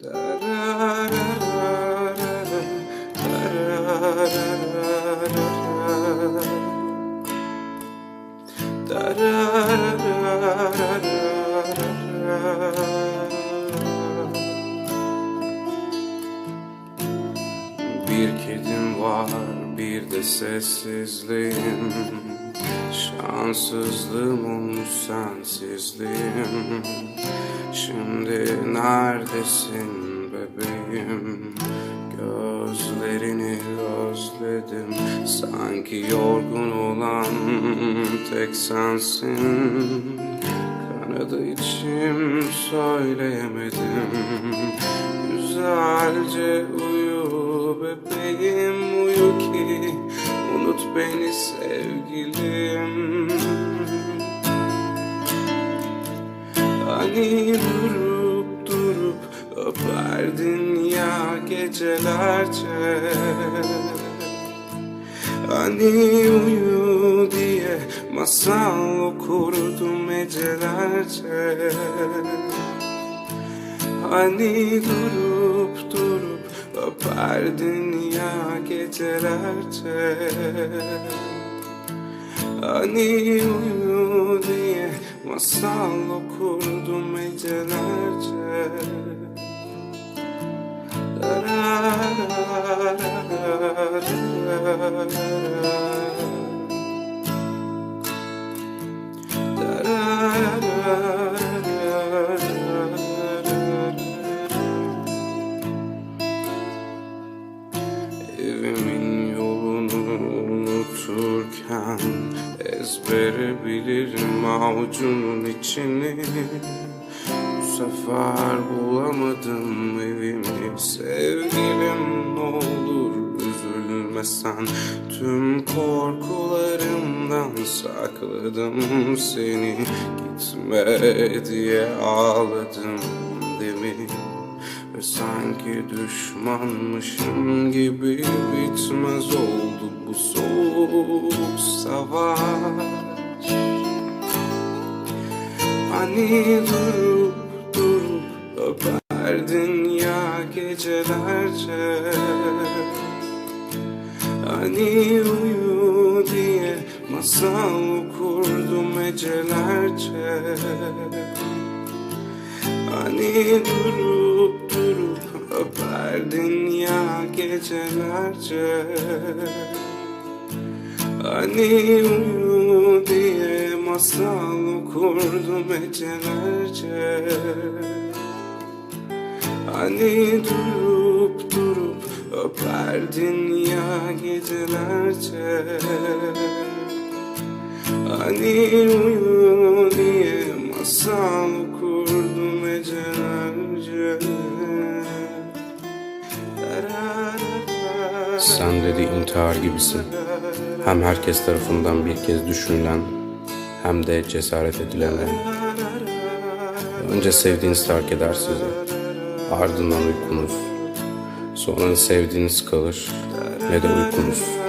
Bir kedim var bir de sessizliğim Şanssızlığım sensizliğim. Şimdi neredesin bebeğim? Gözlerini özledim. Sanki yorgun olan tek sensin. Kanadı içim söyleyemedim. Güzelce uyu bebeğim uyu ki Unut beni sevgilim Hani durup durup öperdin ya gecelerce. Hani uyu diye masal okurdum gecelerce Hani durup durup öperdin ya gecelerce. Hani uyu diye masal okurdum gecelerce Evimin Ezbere bilirim avucunun içini. Bu sefer bulamadım evimi. Sevgilim ne olur üzülme sen Tüm korkularımdan sakladım seni. Gitme diye ağladım demin ve sanki düşmanmışım gibi bitmez oldu bu soğuk savaş Hani durup durup öperdin ya gecelerce? Hani uyu diye masal okurdum gecelerce Hani durup durup öperdin ya gecelerce? Hani uyu diye masal okurdum gecelerce Hani durup durup öperdin ya gecelerce. Hani uyu diye masal okurdum gecelerce Sen dedi intihar gibisin. Hem herkes tarafından bir kez düşünülen hem de cesaret edilen. Önce sevdiğiniz terk eder sizi. Ardından uykunuz. Sonra sevdiğiniz kalır ne de uykunuz.